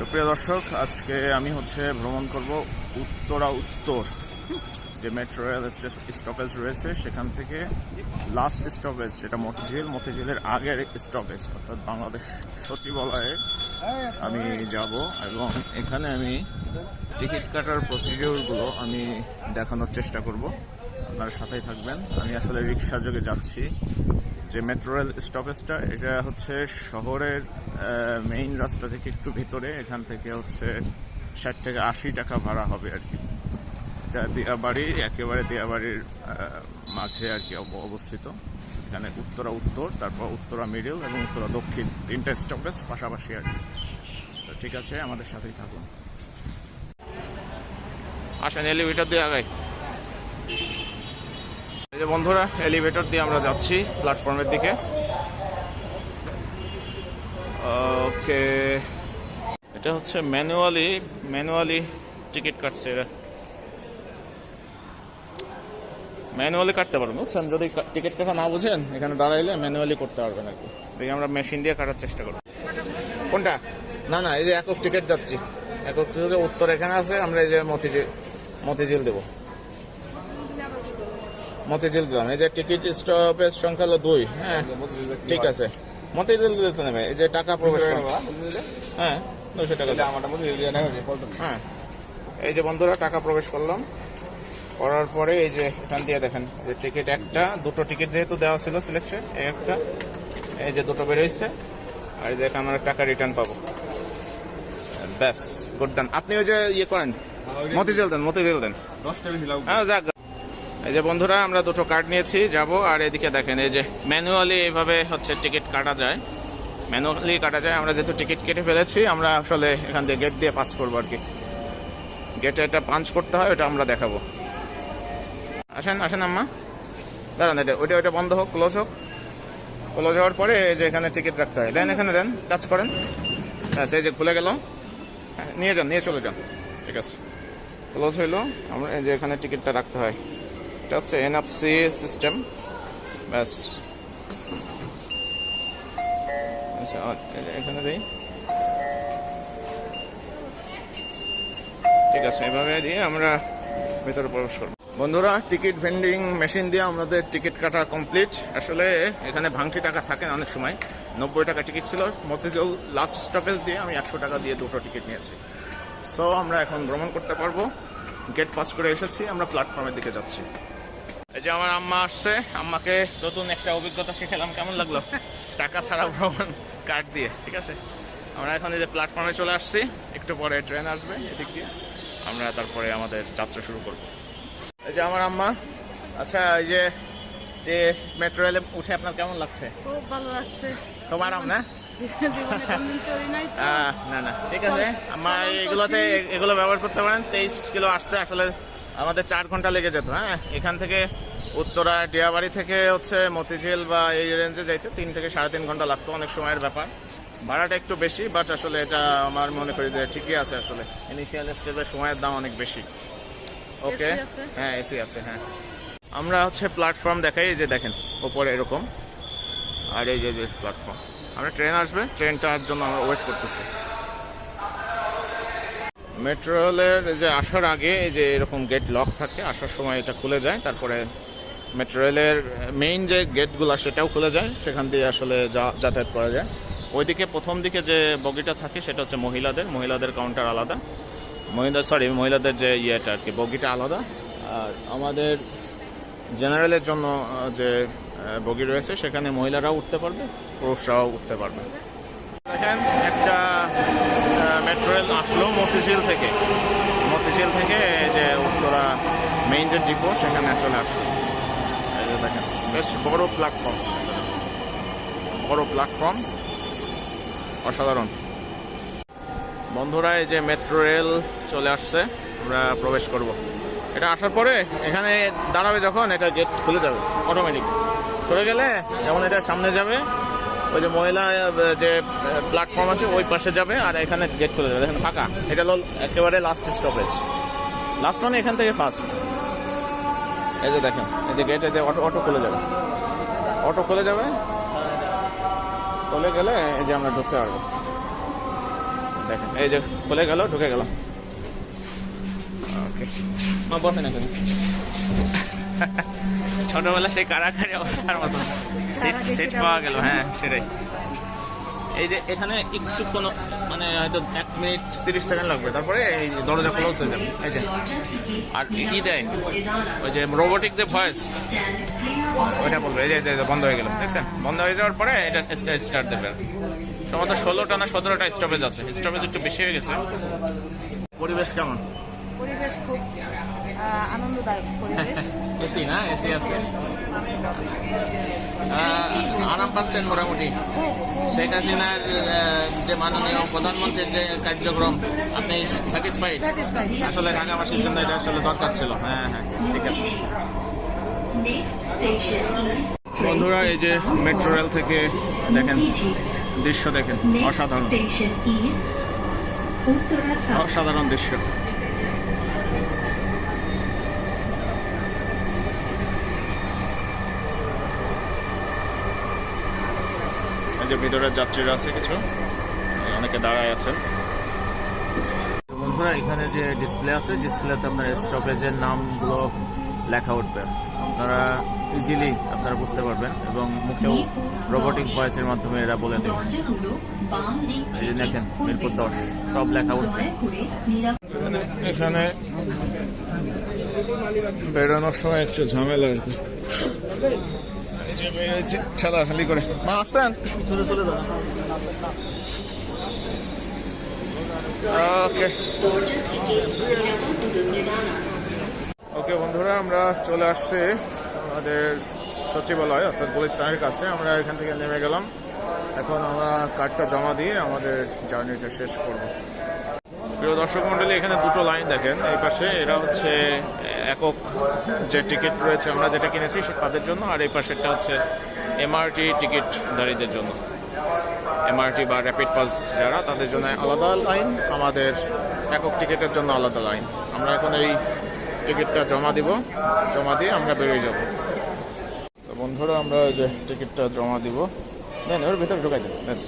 সুপ্রিয় দর্শক, আজকে আমি হচ্ছে ভ্রমণ করব উত্তরা উত্তর, যে মেট্রো রেল স্টপেজ রয়েছে, সেখান থেকে লাস্ট স্টপেজ যেটা মতিঝিল, মতিঝিলের আগের স্টপেজ অর্থাৎ বাংলাদেশ সচিবালয়ে আমি যাব এবং এখানে আমি টিকিট কাটার প্রসিডিওরগুলো আমি দেখানোর চেষ্টা করব। আপনার সাথেই থাকবেন। আমি আসলে রিক্সা যোগে যাচ্ছি। যে মেট্রো রেল স্টপেজটা এটা হচ্ছে শহরের মেইন রাস্তা থেকে একটু ভিতরে, এখান থেকে হচ্ছে ষাট থেকে আশি টাকা ভাড়া হবে আর কি। এটা দিয়াবাড়ি একেবারে দিয়াবাড়ির মাঝে আর কি অব- অবস্থিত। এখানে উত্তরা উত্তর, তারপর উত্তরা মিডিল এবং উত্তরা দক্ষিণ, তিনটা স্টপেজ পাশাপাশি আর কি। তো ঠিক আছে, আমাদের সাথেই থাকুন। আসেন এলিভেটর দিয়ে আগাই এই যে বন্ধুরা এলিভেটর দিয়ে আমরা যাচ্ছি প্ল্যাটফর্মের দিকে। ওকে। এটা হচ্ছে ম্যানুয়ালি ম্যানুয়ালি টিকিট কাটছে এরা। ম্যানুয়ালি কাটতে পারবেন বুঝছেন? যদি টিকিট কাটা না বুঝেন, এখানে দাঁড়াইলে ম্যানুয়ালি করতে পারবেন আর কি। দেখি আমরা মেশিন দিয়ে কাটার চেষ্টা করব। কোনটা? না না, এই যে একক টিকিট যাচ্ছি। একক উত্তর এখানে আছে, আমরা এই যে মতিঝিল মতিঝিল দেবো। মতিঝিল দিলাম এই যে টিকিট স্টপেজ সংখ্যা হলো দুই হ্যাঁ? ঠিক আছে। মতিঝিল দিতে নেবে। এই যে টাকা প্রবেশ করো। হ্যাঁ দুশো টাকা। হ্যাঁ। এই যে বন্ধুরা টাকা প্রবেশ করলাম। করার পরে এই যে এখান দিয়ে দেখেন যে টিকিট একটা দুটো টিকিট যেহেতু দেওয়া ছিল সিলেকশন এই একটা এই যে দুটো বেরোইছে। আর এই যে আমরা টাকা রিটার্ন পাবো। ব্যাস গুড ডান আপনি ওই যে ইয়ে করেন মতিঝিল দেন মতিঝিল দেন। হ্যাঁ যাক এই যে বন্ধুরা আমরা দুটো কার্ড নিয়েছি যাব। আর এদিকে দেখেন এই যে ম্যানুয়ালি এইভাবে হচ্ছে টিকিট কাটা যায়। ম্যানুয়ালি কাটা যায় আমরা যেহেতু টিকিট কেটে ফেলেছি আমরা আসলে এখান দিয়ে গেট দিয়ে পাস করব আর কি গেটে এটা পাঞ্চ করতে হয় ওটা আমরা দেখাবো। আসেন আসেন আম্মা। দাঁড়ান এটা ওইটা ওইটা বন্ধ হোক ক্লোজ হোক। ক্লোজ হওয়ার পরে এই যে এখানে টিকিট রাখতে হয়। দেন এখানে দেন টাচ করেন। ব্যাস এই যে খুলে গেল। হ্যাঁ, নিয়ে যান নিয়ে চলে যান। ঠিক আছে। ক্লোজ হইল আমরা এই যে এখানে টিকিটটা রাখতে হয়। এটা হচ্ছে এনএফসি সিস্টেম ব্যাস। আচ্ছা এখানে দিই। ঠিক আছে, এভাবে দিয়ে আমরা ভেতরে প্রবেশ করব। বন্ধুরা, টিকিট ভেন্ডিং মেশিন দিয়ে আমাদের টিকিট কাটা কমপ্লিট। আসলে এখানে ভাঙতি টাকা থাকে না অনেক সময়। নব্বই টাকা টিকিট ছিল। মতিঝিল লাস্ট স্টপেজ দিয়ে আমি একশো টাকা দিয়ে দুটো টিকিট নিয়েছি। সো আমরা এখন ভ্রমণ করতে পারব। গেট পাস করে এসেছি। আমরা প্ল্যাটফর্মের দিকে যাচ্ছি। এই যে আমার আম্মা আসছে আম্মাকে নতুন একটা অভিজ্ঞতা শিখেলাম কেমন লাগল? টাকা ছাড়া ভ্রমণ কার্ড দিয়ে ঠিক আছে? আমরা এখন এই যে প্ল্যাটফর্মে চলে আসছি একটু পরে ট্রেন আসবে এদিক দিয়ে। আমরা তারপরে আমাদের যাত্রা শুরু করব। এই যে আমার আম্মা আচ্ছা এই যে যে মেট্রো রেলে উঠে আপনার কেমন লাগছে? খুব ভালো লাগছে। খুব আরাম না না না ঠিক আছে। আমার এগুলোতে এগুলো ব্যবহার করতে পারেন তেইশ কিলো আসতে আসলে আমাদের চার ঘণ্টা লেগে যেত হ্যাঁ? এখান থেকে উত্তরা ডিয়াবাড়ি থেকে হচ্ছে মতিঝিল বা এই রেঞ্জে যাইতে তিন থেকে সাড়ে তিন ঘণ্টা লাগতো অনেক সময়ের ব্যাপার। ভাড়াটা একটু বেশি বাট আসলে এটা আমার মনে করি যে ঠিকই আছে আসলে। ইনিশিয়াল স্টেজের সময়ের দাম অনেক বেশি। ওকে হ্যাঁ এসি আছে হ্যাঁ। আমরা হচ্ছে প্ল্যাটফর্ম দেখাই এই যে দেখেন ওপরে এরকম। আর এই যে প্ল্যাটফর্ম আমরা ট্রেন আসবে ট্রেনটার জন্য আমরা ওয়েট করতেছি। মেট্রো রেলের যে আসার আগে যে এরকম গেট লক থাকে, আসার সময় এটা খুলে যায়, তারপরে মেট্রো রেলের মেইন যে গেটগুলো সেটাও খুলে যায়, সেখান দিয়ে আসলে যাতায়াত করা যায়। ওইদিকে প্রথম দিকে যে বগিটা থাকে সেটা হচ্ছে মহিলাদের মহিলাদের কাউন্টার আলাদা। মহিলা সরি মহিলাদের যে ইয়েটা আর কি, বগিটা আলাদা। আর আমাদের জেনারেলের জন্য যে বগি রয়েছে, সেখানে মহিলারাও উঠতে পারবে, পুরুষরাও উঠতে পারবে। দেখেন, একটা মেট্রো রেল আসলো মতিঝিল থেকে। মতিঝিল থেকে যে উত্তরা মেইন যে ডিপো, সেখানে চলে আসছে। দেখেন, বেশ বড় প্ল্যাটফর্ম বড় প্ল্যাটফর্ম অসাধারণ। বন্ধুরা, এই যে মেট্রো রেল চলে আসছে, আমরা প্রবেশ করব। এটা আসার পরে এখানে দাঁড়াবে যখন, এটা গেট খুলে যাবে। অটোমেটিক সরে গেলে, যেমন এটা সামনে যাবে ওই যে মহিলা যে প্ল্যাটফর্ম আছে, ওই পাশে যাবে আর এখানে গেট খুলে যাবে ফাঁকা। এটা হলো একেবারে লাস্ট স্টপেজ লাস্ট মানে এখান থেকে ফার্স্ট এই যে দেখেন, এই যে গেটে যে অটো অটো খুলে যাবে। অটো খুলে যাবে। খুলে গেলে এই যে আমরা ঢুকতে পারব। দেখেন, এই যে খুলে গেল, ঢুকে গেল ওকে বসেন ছোটবেলা সেই কারাকারি অবস্থার মতো। সিট সিট পাওয়া গেল হ্যাঁ সেটাই। এই যে এখানে একটু কোনো মানে হয়তো এক মিনিট তিরিশ সেকেন্ড লাগবে তারপরে এই যে দরজা ক্লোজ হয়ে যাবে এই যে। আর কি দেয়? ওই যে রোবোটিক যে ভয়েস ওইটা বলবে এই যে বন্ধ হয়ে গেল দেখছেন? বন্ধ হয়ে যাওয়ার পরে এটা স্টার্ট দেবে। সম্ভবত ষোলোটা না সতেরোটা স্টপেজ আছে স্টপেজ একটু বেশি হয়ে গেছে। পরিবেশ কেমন? পরিবেশ খুব আনন্দদায়ক পরিবেশ। এসি না? এসি আছে। আরাম পাচ্ছেন মোটামুটি। শেখ হাসিনার যে মাননীয় প্রধানমন্ত্রীর যে কার্যক্রম আপনি স্যাটিসফাইড Satisfied, আসলে ঢাকাবাসীর জন্য এটা আসলে দরকার ছিল। হ্যাঁ হ্যাঁ ঠিক আছে। বন্ধুরা এই যে মেট্রো রেল থেকে দেখেন দৃশ্য দেখেন অসাধারণ। অসাধারণ দৃশ্য। যে ভিতরে যাত্রীরা আছে কিছু অনেকে দাঁড়ায় আছেন। বন্ধুরা এখানে যে ডিসপ্লে আছে ডিসপ্লেতে আপনার স্টপেজের নামগুলো লেখা উঠবে। আপনারা ইজিলি আপনারা বুঝতে পারবেন এবং মুখেও রোবোটিক ভয়েসের মাধ্যমে এরা বলে দেবে। দরজাগুলো বাম দিক এই যে দেখেন মিরপুর দশ সব লেখা উঠবে। এখানে বেরোনোর সময় একটু ঝামেলা আর কি। এই ঠেলাঠালি করে। মা আসছেন? ওকে। ওকে বন্ধুরা আমরা চলে আসছি আমাদের সচিবালয় অর্থাৎ পুলিশ লাইনের কাছে। আমরা এখান থেকে নেমে গেলাম। এখন আমরা কার্ডটা জমা দিয়ে আমাদের জার্নিটা শেষ করব। প্রিয় দর্শক মন্ডলী এখানে দুটো লাইন দেখেন। এই পাশে এরা হচ্ছে একক যে টিকিট রয়েছে আমরা যেটা কিনেছি তাদের জন্য, আর এই পাশেরটা হচ্ছে এমআরটি টিকিট টিকিটধারীদের জন্য। এমআরটি বা র্যাপিড পাস যারা, তাদের জন্য আলাদা লাইন, আমাদের একক টিকিটের জন্য আলাদা লাইন। আমরা এখন এই টিকিটটা জমা দিব, জমা দিয়ে আমরা বেরিয়ে যাব। তো বন্ধুরা, আমরা যে টিকিটটা জমা দিব। দেন ওর ভিতরে ঢুকাই দেন, ব্যাস।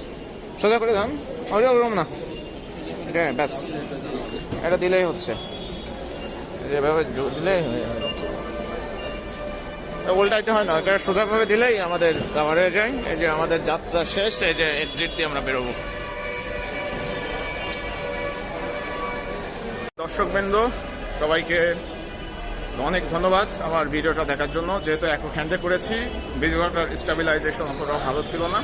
সোজা করে দাম ওরে ওরম না। এটা ব্যাস। এটা দিলেই হচ্ছে। যেভাবে জো- দিলেই হয়ে তা উল্টাইতে হয় না, এটা সোজাভাবে দিলেই আমাদের কাভার হয়ে যায়। এই যে আমাদের যাত্রা শেষ, এই যে এক্সিট দিয়ে আমরা বেরোবো। দর্শকবৃন্দ, সবাইকে অনেক ধন্যবাদ আমার ভিডিওটা দেখার জন্য। যেহেতু এক হ্যান্ডে করেছি ভিডিওটার স্টেবিলাইজেশন অতটাও ভালো ছিল না।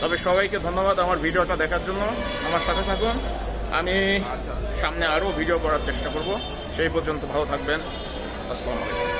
তবে সবাইকে ধন্যবাদ আমার ভিডিওটা দেখার জন্য। আমার সাথে থাকুন। আমি সামনে আরও ভিডিও করার চেষ্টা করব। সেই পর্যন্ত ভালো থাকবেন। আসসালামু